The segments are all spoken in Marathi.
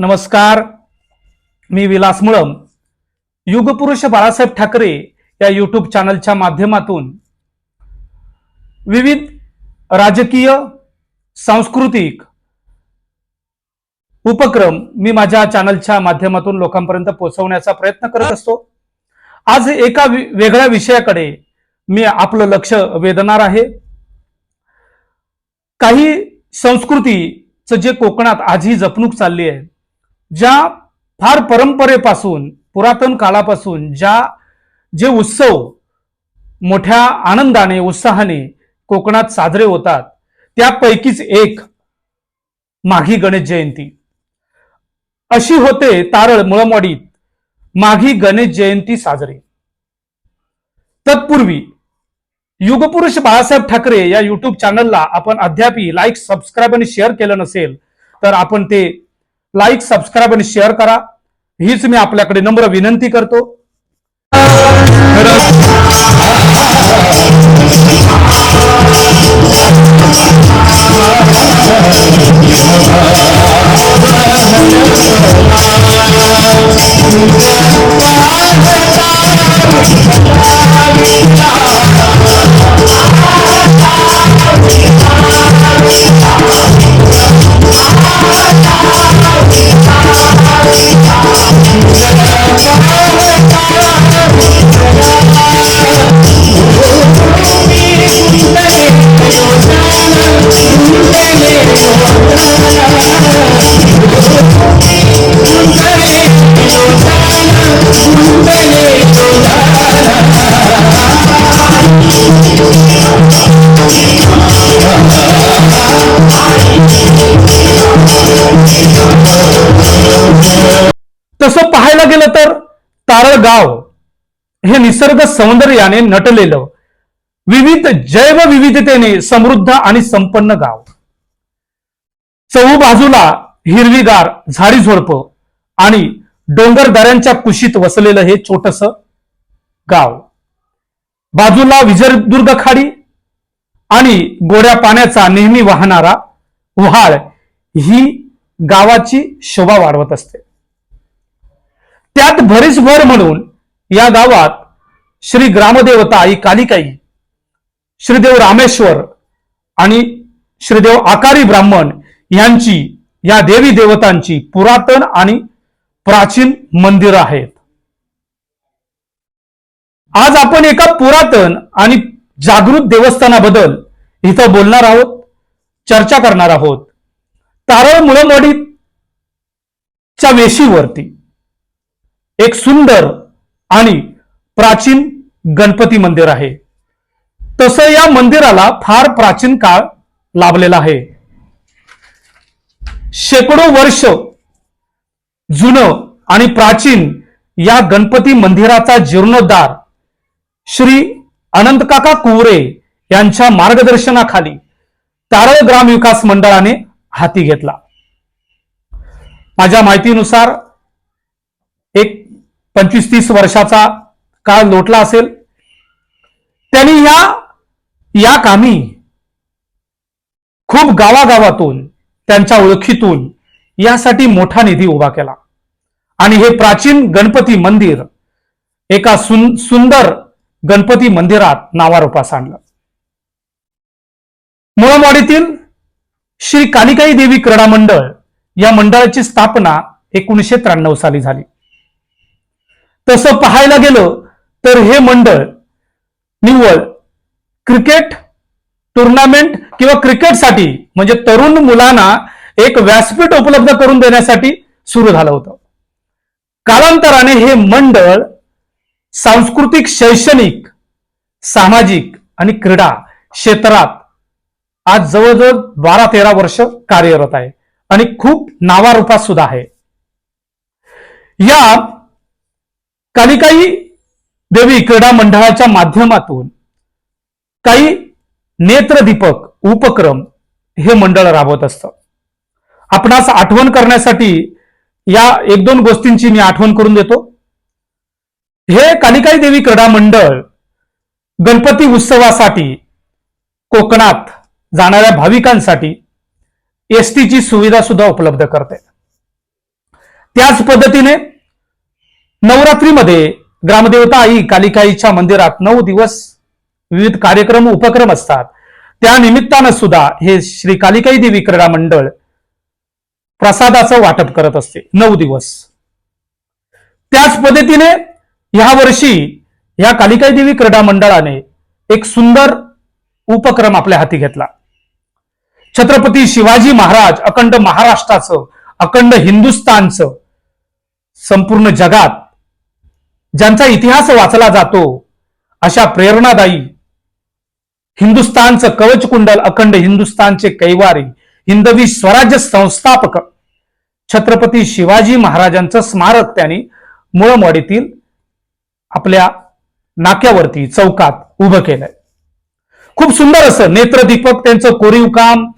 नमस्कार. मी विलास मुळम. युगपुरुष बाळासाहेब ठाकरे या यूट्यूब चॅनलच्या माध्यमातून विविध राजकीय सांस्कृतिक उपक्रम मी माझ्या चॅनलच्या माध्यमातून लोकांपर्यंत पोहोचवण्याचा प्रयत्न करत असतो. आज एका वेगळ्या विषयाकडे मी आपलं लक्ष वेधणार आहे. काही संस्कृतीचं जे कोकणात आजही जपणूक चालली आहे ज्या फार परंपरेपासून पुरातन काळापासून ज्या जे उत्सव मोठ्या आनंदाने उत्साहाने कोकणात साजरे होतात त्यापैकीच एक माघी गणेश जयंती. अशी होते तारळ मुळमवाडीत माघी गणेश जयंती साजरी. तत्पूर्वी युगपुरुष बाळासाहेब ठाकरे या युट्यूब चॅनलला आपण अद्यापही लाईक सबस्क्राईब आणि शेअर केलं नसेल तर आपण ते लाईक सबस्क्राईब आणि शेअर करा. हीच मी आपल्याकडे नम्र विनंती करतो. पाहायला गेलं तर? तारळगाव. हे निसर्ग सौंदर्याने नटलेलं. विविध जैव विविधतेने समृद्ध आणि संपन्न गाव. चहू बाजूला हिरवीगार झाडी झोडप आणि डोंगरदऱ्यांच्या कुशीत वसलेलं हे छोटस गाव. बाजूला विजयदुर्ग खाडी आणि गोड्या पाण्याचा नेहमी वाहणारा उहाळ ही गावाची शोभा वाढवत असते. त्यात भरीस भर म्हणून या गावात श्री ग्रामदेवता आई कालिकाई श्रीदेव रामेश्वर आणि श्रीदेव आकारी ब्राह्मण यांची या देवी देवतांची पुरातन आणि प्राचीन मंदिर आहेत. आज आपण एका पुरातन आणि जागृत देवस्थानाबद्दल इथं बोलणार आहोत चर्चा करणार आहोत. तारळ मुळमवाडीच्या वेशीवरती. एक सुंदर आणि प्राचीन गणपती मंदिर आहे. तसं या मंदिराला फार प्राचीन काळ लाभलेला आहे. शेकडो वर्ष जुनं आणि प्राचीन या गणपती मंदिराचा जीर्णोद्धार श्री अनंतकाका कुवरे यांच्या मार्गदर्शनाखाली तारळ ग्राम विकास मंडळाने हाती घेतला. माझ्या माहितीनुसार पंचवीस तीस वर्षाचा काळ लोटला असेल. त्यांनी या या कामी खूप गावागावातून त्यांच्या ओळखीतून यासाठी मोठा निधी उभा केला. आणि हे प्राचीन गणपती मंदिर एका सुन, सुंदर गणपती मंदिरात नावारूपास आणलं. मुळमवाडीतील श्री कालिकाई देवी क्रीडा मंडळ या मंडळाची स्थापना एकोणीसशे त्र्याण्णव साली झाली. तसं पाहायला गेलं तर हे मंडळ निव्वळ क्रिकेट टुर्नामेंट किंवा क्रिकेटसाठी म्हणजे तरुण मुलांना एक व्यासपीठ उपलब्ध करून देण्यासाठी सुरू झालं होतं. कालांतराने हे मंडळ सांस्कृतिक शैक्षणिक सामाजिक आणि क्रीडा क्षेत्रात आज जवळजवळ बारा तेरा वर्ष कार्यरत आहे आणि खूप नावारूपात सुद्धा आहे. या कालिकाई देवी क्रीडा मंडळाच्या माध्यमातून काही नेत्रदीपक उपक्रम हे मंडळ राबवत असतं. आपणास आठवण करण्यासाठी या एक दोन गोष्टींची मी आठवण करून देतो. हे कालिकाई देवी क्रीडा मंडळ गणपती उत्सवासाठी कोकणात जाणाऱ्या भाविकांसाठी एस टीची सुविधा सुद्धा उपलब्ध करते. त्याच पद्धतीने नवरात्रीमध्ये ग्रामदेवता आई कालिकाईच्या मंदिरात नऊ दिवस विविध कार्यक्रम उपक्रम असतात. त्या निमित्तानं सुद्धा हे श्री कालिकाई देवी क्रीडा मंडळ प्रसादाचं वाटप करत असते. नऊ दिवस. त्याच पद्धतीने ह्या वर्षी या कालिकाई देवी क्रीडा मंडळाने एक सुंदर उपक्रम आपल्या हाती घेतला. छत्रपती शिवाजी महाराज अखंड महाराष्ट्राचं अखंड हिंदुस्थानचं संपूर्ण जगात ज्यांचा इतिहास वाचला जातो अशा प्रेरणादायी हिंदुस्थानचं कवच कुंडल अखंड हिंदुस्थानचे कैवारी हिंदवी स्वराज्य संस्थापक छत्रपती शिवाजी महाराजांचं स्मारक त्यांनी मुळमवाडीतील आपल्या नाक्यावरती चौकात उभं केलंय. खूप सुंदर असं नेत्रदीपक त्यांचं कोरीव काम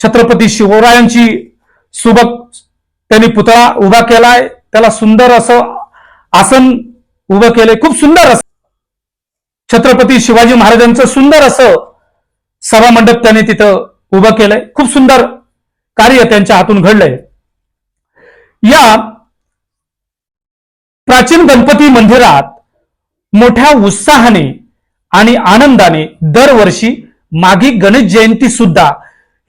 छत्रपती शिवरायांची सुबक त्यांनी पुतळा उभा केलाय. त्याला सुंदर असं आसन उभं केलंय खूप सुंदर असं. छत्रपती शिवाजी महाराजांचं सुंदर असं सभामंडप त्याने तिथं उभं केलंय. खूप सुंदर कार्य त्यांच्या हातून घडलंय. या प्राचीन गणपती मंदिरात मोठ्या उत्साहाने आणि आनंदाने दरवर्षी मागी गणेश जयंती सुद्धा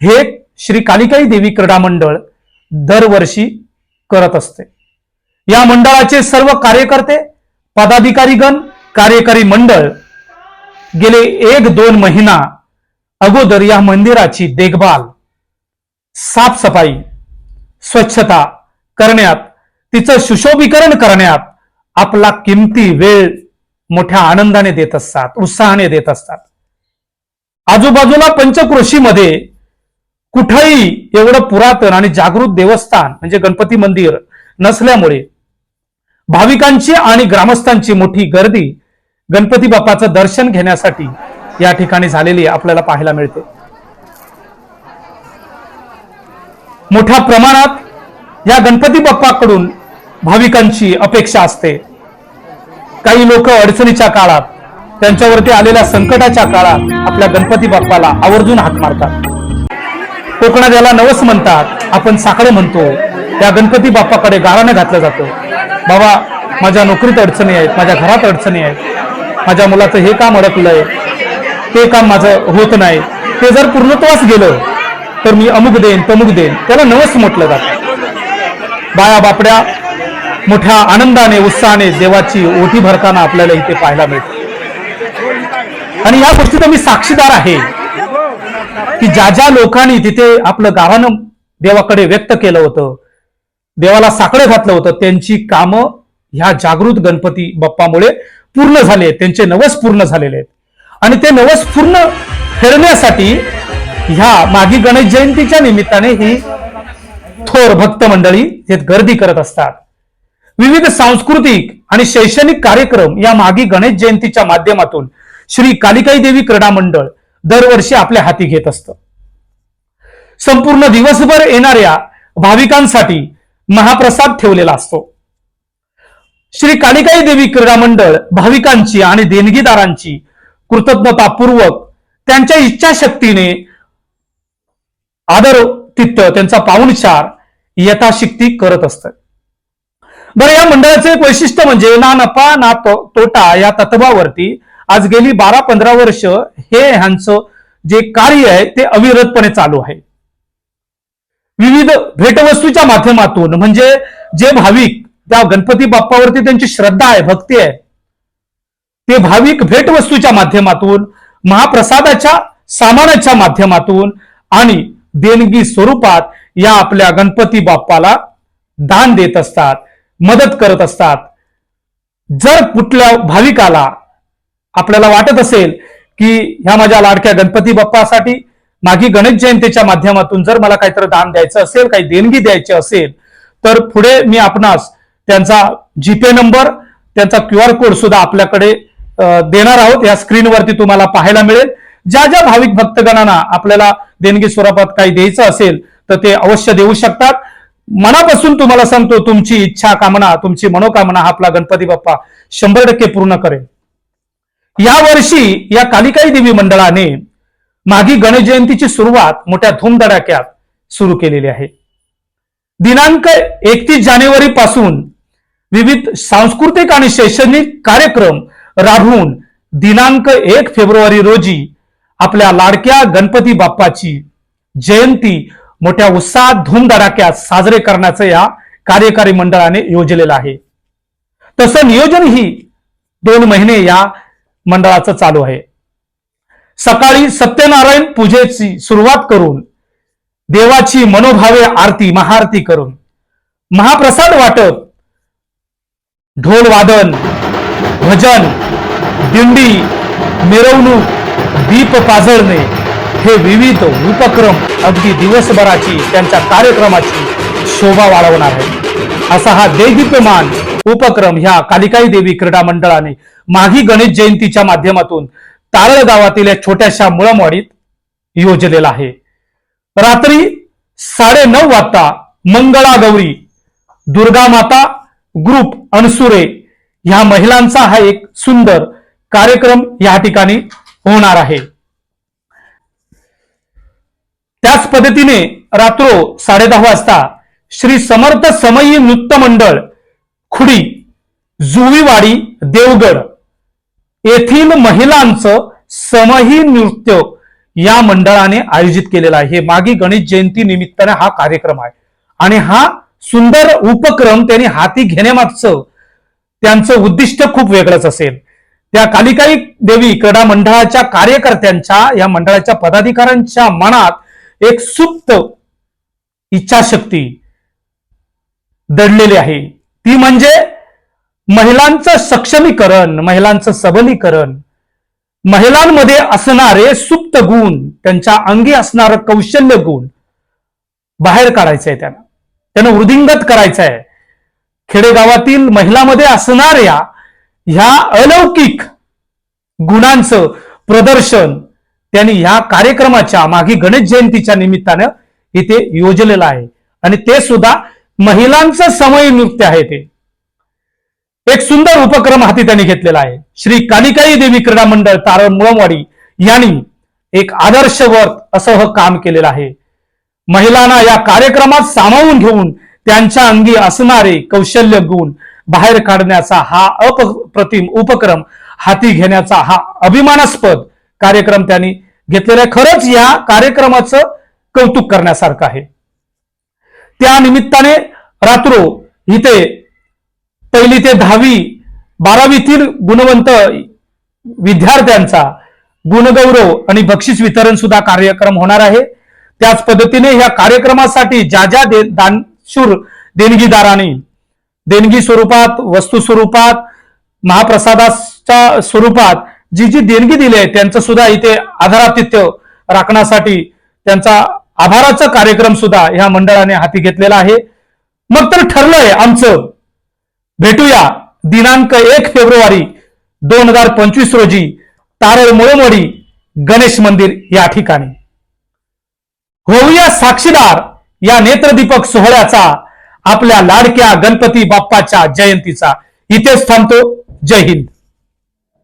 हे श्री कालिकाई देवी क्रीडा मंडळ दरवर्षी करत असते. या मंडळाचे सर्व कार्यकर्ते पदाधिकारीगण कार्यकारी मंडळ गेले एक दोन महिना अगोदर या मंदिराची देखभाल साफसफाई स्वच्छता करण्यात तिचं सुशोभीकरण करण्यात आपला किमती वेळ मोठ्या आनंदाने देत असतात उत्साहाने देत असतात. आजूबाजूला पंचक्रोशीमध्ये कुठंही एवढं पुरातन आणि जागृत देवस्थान म्हणजे गणपती मंदिर नसल्यामुळे भाविकांची आणि ग्रामस्थांची मोठी गर्दी गणपती बाप्पाचं दर्शन घेण्यासाठी या ठिकाणी झालेली आपल्याला पाहायला मिळते. मोठ्या प्रमाणात या गणपती बाप्पाकडून भाविकांची अपेक्षा असते. काही लोक अडचणीच्या काळात त्यांच्यावरती आलेल्या संकटाच्या काळात आपल्या गणपती बाप्पाला आवर्जून हात मारतात. कोकणात याला नवस म्हणतात आपण साकडं म्हणतो त्या गणपती बाप्पाकडे गाराने घातलं जातं. बाबा माझ्या नोकरीत अडचणी आहेत माझ्या घरात अडचणी आहेत. माझ्या मुलाचं हे काम अडकलंय ते काम माझं होत नाही. ते जर पूर्णत्वास गेलं तर मी अमुक देईन तमुक देईन. त्याला नवस म्हटलं जातं. बाया बापड्या मोठ्या आनंदाने उत्साहाने देवाची ओटी भरताना आपल्याला इथे पाहायला मिळते. आणि या गोष्टीचा मी साक्षीदार आहे की ज्या ज्या लोकांनी तिथे आपलं गावानं देवाकडे व्यक्त केलं होतं देवाला साकडं घातलं होतं. त्यांची कामं ह्या जागृत गणपती बाप्पामुळे पूर्ण झाले आहेत. त्यांचे नवस पूर्ण झालेले आहेत. आणि ते नवस पूर्ण करण्यासाठी ह्या मागी गणेश जयंतीच्या निमित्ताने ही थोर भक्त मंडळी हे गर्दी करत असतात. विविध सांस्कृतिक आणि शैक्षणिक कार्यक्रम या मागी गणेश जयंतीच्या माध्यमातून श्री कालिकाई देवी क्रीडा मंडळ दरवर्षी आपल्या हाती घेत असतं. संपूर्ण दिवसभर येणाऱ्या भाविकांसाठी महाप्रसाद ठेवलेला असतो. श्री कालिकाई देवी क्रीडा मंडळ भाविकांची आणि देणगीदारांची कृतज्ञतापूर्वक त्यांच्या इच्छाशक्तीने आदर तिथ्य त्यांचा पाहुणचार यथाशक्ती करत असत. बरं या मंडळाचं एक वैशिष्ट्य म्हणजे ना नफा ना तो- तोटा या तत्वावरती आज गेली बारा पंधरा वर्ष हे ह्यांचं जे कार्य आहे ते अविरतपणे चालू आहे. विविध भेटवस्तूच्या माध्यमातून म्हणजे जे भाविक त्या गणपती बाप्पावरती त्यांची श्रद्धा आहे भक्ती आहे ते भाविक भेटवस्तूच्या माध्यमातून महाप्रसादाच्या सामानाच्या माध्यमातून आणि देणगी स्वरूपात या आपल्या गणपती बाप्पाला दान देत असतात मदत करत असतात. जर कुठल्या भाविकाला आपल्याला वाटत असेल की ह्या माझ्या लाडक्या गणपती बाप्पासाठी मागी गणेश जयंतीच्या माध्यमातून जर मला काहीतरी दान द्यायचं असेल काही देणगी द्यायची असेल तर पुढे मी आपणास त्यांचा जीपे नंबर त्यांचा क्यू आर कोड सुद्धा आपल्याकडे देणार आहोत. या स्क्रीनवरती तुम्हाला पाहायला मिळेल. ज्या ज्या भाविक भक्तगणांना आपल्याला देणगी स्वरूपात काही द्यायचं असेल तर ते अवश्य देऊ शकतात. मनापासून तुम्हाला सांगतो तुमची इच्छा कामना तुमची मनोकामना हा आपला गणपती बाप्पा शंभर टक्के पूर्ण करेल. या वर्षी या कालिकाई देवी मंडळाने मागी गणेश जयंतीची सुरुवात मोठ्या धूमधडाक्यात सुरू केलेली आहे. दिनांक एकतीस जानेवारी पासून विविध सांस्कृतिक आणि शैक्षणिक कार्यक्रम राबवून दिनांक एक फेब्रुवारी रोजी आपल्या लाडक्या गणपती बाप्पाची जयंती मोठ्या उत्साहात धूमधडाक्यात साजरे करण्याचं या कार्यकारी मंडळाने योजलेलं आहे. तसं नियोजनही दोन महिने या मंडळाचं चालू आहे. सकाळी सत्यनारायण पूजेची सुरुवात करून देवाची मनोभावे आरती महाआरती करून महाप्रसाद वाटप ढोल वादन भजन दिंडी मिरवणूक दीप पाजळणे हे विविध उपक्रम अगदी दिवसभराची त्यांच्या कार्यक्रमाची शोभा वाढवणार आहे असा हा देदीप्यमान उपक्रम ह्या कालिकाई देवी क्रीडा मंडळाने माघी गणेश जयंतीच्या माध्यमातून तारळ गावातील या छोट्याशा मुळमवाडीत योजलेला आहे. रात्री साडे नऊ वाजता मंगळा गौरी दुर्गा माता ग्रुप अनसुरे ह्या महिलांचा हा एक सुंदर कार्यक्रम या ठिकाणी होणार आहे. त्याच पद्धतीने रात्रो साडे दहा वाजता श्री समर्थ समयी नृत्य मंडळ खुडी जुवीवाडी देवगड येथील महिलांचं समही नृत्य या मंडळाने आयोजित केलेला आहे. हे मागी गणेश जयंती निमित्ताने हा कार्यक्रम आहे. आणि हा सुंदर उपक्रम त्यांनी हाती घेण्यामागचं त्यांचं उद्दिष्ट खूप वेगळंच असेल. त्या कालिकाई देवी क्रीडा मंडळाच्या कार्यकर्त्यांच्या या मंडळाच्या पदाधिकाऱ्यांच्या मनात एक सुप्त इच्छाशक्ती दडलेली आहे. ती म्हणजे महिलांचं सक्षमीकरण महिलांचं सबलीकरण महिलांमध्ये असणारे सुप्त गुण त्यांच्या अंगी असणारं कौशल्य गुण बाहेर काढायचंय त्यांना. त्यांना वृद्धिंगत करायचं आहे खेडेगावातील महिलामध्ये असणाऱ्या ह्या अलौकिक गुणांचं प्रदर्शन त्यांनी ह्या कार्यक्रमाच्या मागे गणेश जयंतीच्या निमित्तानं इथे योजलेलं आहे. आणि ते सुद्धा महिलांचं समय नृत्य आहे ते. एक सुंदर उपक्रम हाती त्यांनी घेतलेला आहे. श्री कालिकाई देवी क्रीडा मंडळ तारण मुळमवाडी यांनी एक आदर्शवत असं हे काम केलेलं आहे. महिलांना या कार्यक्रमात सामावून घेऊन त्यांच्या अंगी असणारे कौशल्य गुण बाहेर काढण्याचा हा अप्रतिम उपक्रम हाती घेण्याचा हा अभिमानास्पद कार्यक्रम त्यांनी घेतलेला आहे. खरंच या कार्यक्रमाचं कौतुक करण्यासारखं आहे. त्या निमित्ताने रात्रो इथे पहिली ते दहावी बारावीतील गुणवंत विद्यार्थ्यांचा गुणगौरव आणि बक्षीस वितरण सुद्धा कार्यक्रम होणार आहे. त्याच पद्धतीने ह्या कार्यक्रमासाठी ज्या ज्या दे दानशूर देणगीदारांनी देणगी स्वरूपात वस्तू स्वरूपात महाप्रसादाच्या स्वरूपात जी जी देणगी दिली आहे त्यांचं सुद्धा इथे आधारातिथ्य राखण्यासाठी त्यांचा आभाराचा कार्यक्रम सुद्धा ह्या मंडळाने हाती घेतलेला आहे. मग तर ठरलंय आमचं भेटूया दिनांक एक फेब्रुवारी दोन हजार पंचवीस रोजी तारळ मुळमोडी गणेश मंदिर या ठिकाणी. होऊया साक्षीदार या नेत्रदीपक सोहळ्याचा आपल्या लाडक्या गणपती बाप्पाच्या जयंतीचा. इथेच थांबतो. जय हिंद.